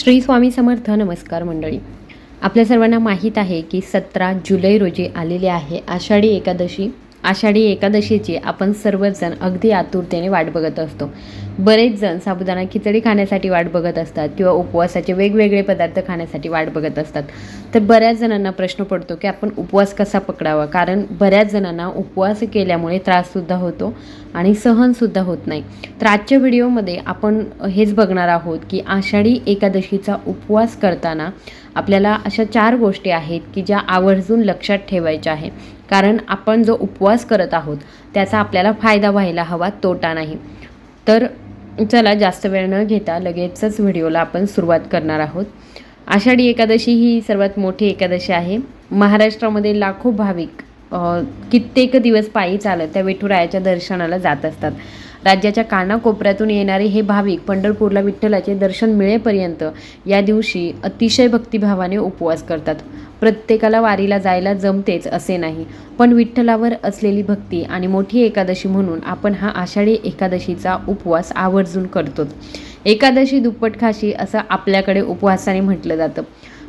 श्री स्वामी समर्थ नमस्कार मंडळी. आपल्या सर्वांना माहीत आहे की सतरा जुलै रोजी आलेली आहे आषाढी एकादशी. आषाढी एकादशीची आपण सर्वजण अगदी आतुरतेने वाट बघत असतो. बरेच जण साबुदाणा खिचडी खाण्यासाठी वाट बघत असतात किंवा उपवासाचे वेगवेगळे पदार्थ खाण्यासाठी वाट बघत असतात. तर बऱ्याच जणांना प्रश्न पडतो की आपण उपवास कसा पकडावा? कारण बऱ्याच जणांना उपवास केल्यामुळे त्राससुद्धा होतो आणि सहनसुद्धा होत नाही. तर आजच्या व्हिडिओमध्ये आपण हेच बघणार आहोत की आषाढी एकादशीचा उपवास करताना आपल्याला अशा चार गोष्टी आहेत की ज्या आवर्जून लक्षात ठेवायच्या आहे कारण आपण जो उपवास करत आहोत त्याचा आपल्याला फायदा व्हायला हवा तोटा नाही. तर चला जास्त वेळ न घेता लगेचच व्हिडिओला आपण सुरुवात करणार आहोत. आषाढी एकादशी ही सर्वात मोठी एकादशी आहे. महाराष्ट्रामध्ये लाखो भाविक कित्येक दिवस पायी चालत त्या विठुरायाच्या दर्शनाला जात असतात. राज्याच्या कानाकोपऱ्यातून येणारे हे भाविक पंढरपूरला विठ्ठलाचे दर्शन मिळेपर्यंत या दिवशी अतिशय भक्तिभावाने उपवास करतात. प्रत्येकाला वारीला जायला जमतेच असे नाही पण विठ्ठलावर असलेली भक्ती आणि मोठी एकादशी म्हणून आपण हा आषाढी एकादशीचा उपवास आवर्जून करतो. एकादशी दुप्पट खाशी असं आपल्याकडे उपवासाने म्हटलं जातं.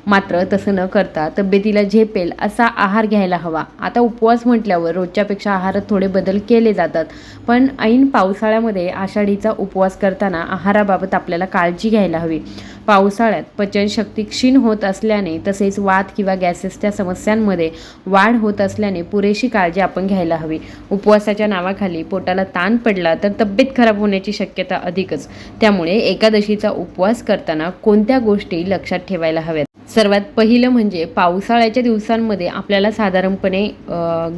मात्र तसं न करता तब्येतीला झेपेल असा आहार घ्यायला हवा. आता उपवास म्हटल्यावर रोजच्यापेक्षा आहारात थोडे बदल केले जातात. पण ऐन पावसाळ्यामध्ये आषाढीचा उपवास करताना आहाराबाबत आपल्याला काळजी घ्यायला हवी. पावसाळ्यात पचनशक्ती क्षीण होत असल्याने तसेच वात किंवा गॅसेसच्या समस्यांमध्ये वाढ होत असल्याने पुरेशी काळजी आपण घ्यायला हवी. उपवासाच्या नावाखाली पोटाला ताण पडला तर तब्येत खराब होण्याची शक्यता अधिकच. त्यामुळे एकादशीचा उपवास करताना कोणत्या गोष्टी लक्षात ठेवायला हव्यात? सर्वात पहिलं म्हणजे पावसाळ्याच्या दिवसांमध्ये आपल्याला साधारणपणे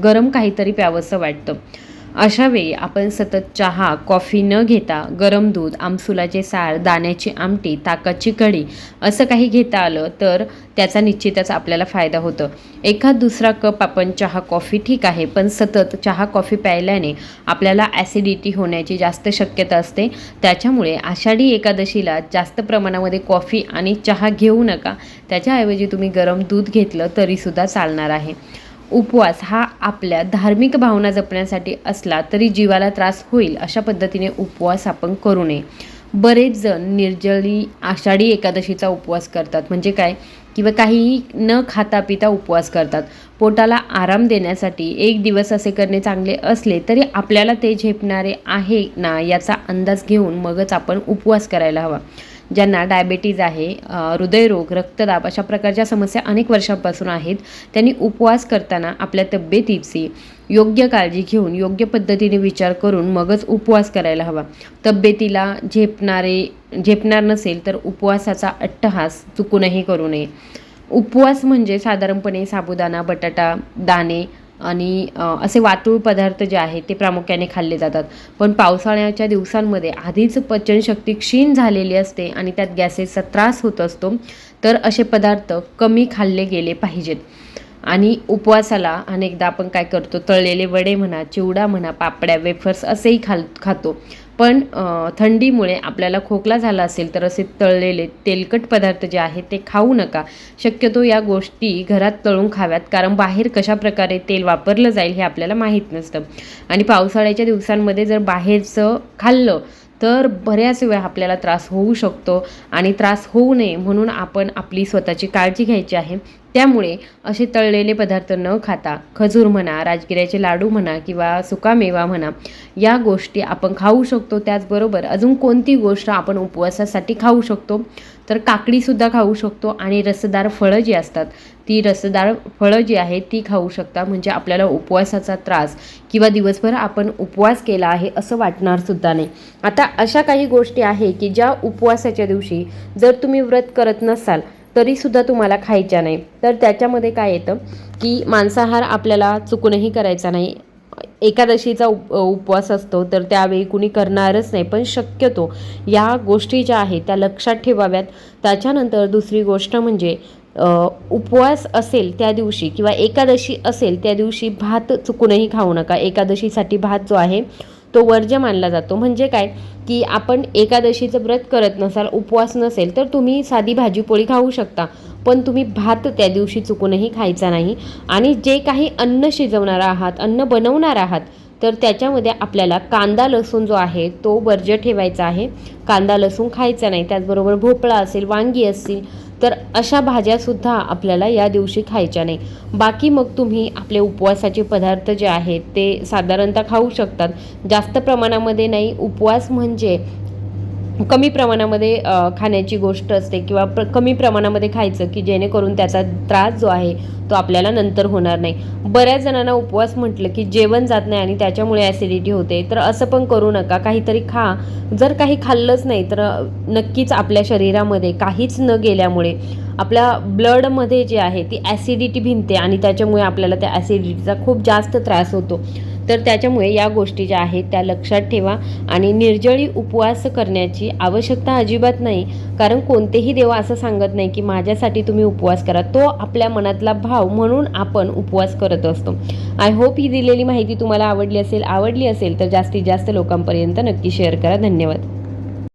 गरम काहीतरी प्यावंसं वाटतं. अशावेळी आपण सतत चहा कॉफी न घेता गरम दूध आमसुलाचे सार दाण्याची आमटी ताकाची कढी असं काही घेता आलं तर त्याचा निश्चितच आपल्याला फायदा होतो. एखाद दुसरा कप आपण चहा कॉफी ठीक आहे पण सतत चहा कॉफी प्यायल्याने आपल्याला ॲसिडिटी होण्याची जास्त शक्यता असते. त्याच्यामुळे आषाढी एकादशीला जास्त प्रमाणामध्ये कॉफी आणि चहा घेऊ नका. त्याच्याऐवजी तुम्ही गरम दूध घेतलं तरीसुद्धा चालणार आहे. उपवास हा आपल्या धार्मिक भावना जपण्यासाठी असला तरी जीवाला त्रास होईल अशा पद्धतीने उपवास आपण करू नये. बरेच जण निर्जळी आषाढी एकादशीचा उपवास करतात. म्हणजे काय? किंवा काहीही न खाता पिता उपवास करतात. पोटाला आराम देण्यासाठी एक दिवस असे करणे चांगले असले तरी आपल्याला ते झेपणारे आहे ना याचा अंदाज घेऊन मगच आपण उपवास करायला हवा. ज्यांना डायबेटीज आहे हृदयरोग रक्तदाब अशा प्रकारच्या समस्या अनेक वर्षांपासून आहेत त्यांनी उपवास करताना आपल्या तब्येतीची योग्य काळजी घेऊन योग्य पद्धतीने विचार करून मगच उपवास करायला हवा. तब्येतीला झेपणारे झेपणार नसेल तर उपवासाचा अट्टहास चुकूनही करू नये. उपवास म्हणजे साधारणपणे साबुदाणा बटाटा दाणे आणि असे वातूळ पदार्थ जे आहेत ते प्रामुख्याने खाल्ले जातात. पण पावसाळ्याच्या दिवसांमध्ये आधीच पचनशक्ती क्षीण झालेली असते आणि त्यात गॅसेसचा त्रास होत असतो तर असे पदार्थ कमी खाल्ले गेले पाहिजेत. आणि उपवासाला अनेकदा आपण काय करतो? तळलेले वडे म्हणा चिवडा म्हणा पापड्या वेफर्स असेही खाल खातो. पण थंडीमुळे आपल्याला खोकला झाला असेल तर असे तळलेले तेलकट पदार्थ जे आहेत ते खाऊ नका. शक्यतो या गोष्टी घरात तळून खाव्यात कारण बाहेर कशाप्रकारे तेल वापरलं जाईल हे आपल्याला माहीत नसतं. आणि पावसाळ्याच्या दिवसांमध्ये जर बाहेरचं खाल्लं तर बऱ्याच वेळा आपल्याला त्रास होऊ शकतो आणि त्रास होऊ नये म्हणून आपण आपली स्वतःची काळजी घ्यायची आहे. त्यामुळे असे तळलेले पदार्थ न खाता खजूर म्हणा राजगिऱ्याचे लाडू म्हणा किंवा सुकामेवा म्हणा या गोष्टी आपण खाऊ शकतो. त्याचबरोबर अजून कोणती गोष्ट आपण उपवासासाठी खाऊ शकतो? तर काकडीसुद्धा खाऊ शकतो आणि रसदार फळं जी असतात ती रसदार फळं जी आहेत ती खाऊ शकता. म्हणजे आपल्याला उपवासाचा त्रास किंवा दिवसभर आपण उपवास केला आहे असं वाटणारसुद्धा नाही. आता अशा काही गोष्टी आहे की ज्या उपवासाच्या दिवशी जर तुम्ही व्रत करत नसाल तरीसुद्धा तुम्हाला खायच्या नाही. तर त्याच्यामध्ये काय येतं की मांसाहार आपल्याला चुकूनही करायचा नाही. एकादशीचा उप उपवास असतो तर त्यावेळी कुणी करणारच नाही पण शक्यतो या गोष्टी ज्या आहेत त्या लक्षात ठेवाव्यात. त्याच्यानंतर दुसरी गोष्ट म्हणजे उपवास असेल त्या दिवशी किंवा एकादशी असेल त्या दिवशी भात चुकूनही खाऊ नका. एकादशीसाठी भात जो आहे तो वर्ज्य मानला जातो. म्हणजे काय? की आपण एकादशीचं व्रत करत नसाल उपवास नसेल तर तुम्ही साधी भाजी पोळी खाऊ शकता. पण तुम्ही भात त्या दिवशी चुकूनही खायचा नाही. आणि जे काही अन्न शिजवणार आहात अन्न बनवणार आहात तर त्याच्यामध्ये आपल्याला कांदा लसूण जो आहे तो वर्ज्य ठेवायचा आहे. कांदा लसूण खायचा नाही. त्याचबरोबर भोपळा असेल वांगी असतील तर अशा भाज्यासुद्धा आपल्याला या दिवशी खायच्या नाही. बाकी मग तुम्ही आपले उपवासाचे पदार्थ जे आहेत ते साधारणतः खाऊ शकतात. जास्त प्रमाणामध्ये नाही. उपवास म्हणजे कमी प्रमाणामध्ये खाण्याची गोष्ट असते किंवा प्र कमी प्रमाणामध्ये खायचं की जेणेकरून त्याचा त्रास जो आहे तो आपल्याला नंतर होणार नाही. बऱ्याच जणांना उपवास म्हटलं की जेवण जात नाही आणि त्याच्यामुळे ॲसिडिटी होते. तर असं पण करू नका. काहीतरी खा. जर काही खाल्लंच नाही तर नक्कीच आपल्या शरीरामध्ये काहीच न गेल्यामुळे आपल्या ब्लडमध्ये जे आहे ती ॲसिडिटी भिनते आणि त्याच्यामुळे आपल्याला त्या ॲसिडिटीचा खूप जास्त त्रास होतो. तर त्याच्यामुळे या गोष्टी ज्या आहेत त्या लक्षात ठेवा आणि निर्जळी उपवास करण्याची आवश्यकता अजिबात नाही. कारण कोणतेही देव असं सांगत नाही की माझ्यासाठी तुम्ही उपवास करा. तो आपल्या मनातला भाव म्हणून आपण उपवास करत असतो. आय होप ही दिलेली माहिती तुम्हाला आवडली असेल आवडली असेल तर जास्तीत जास्त लोकांपर्यंत नक्की शेअर करा. धन्यवाद.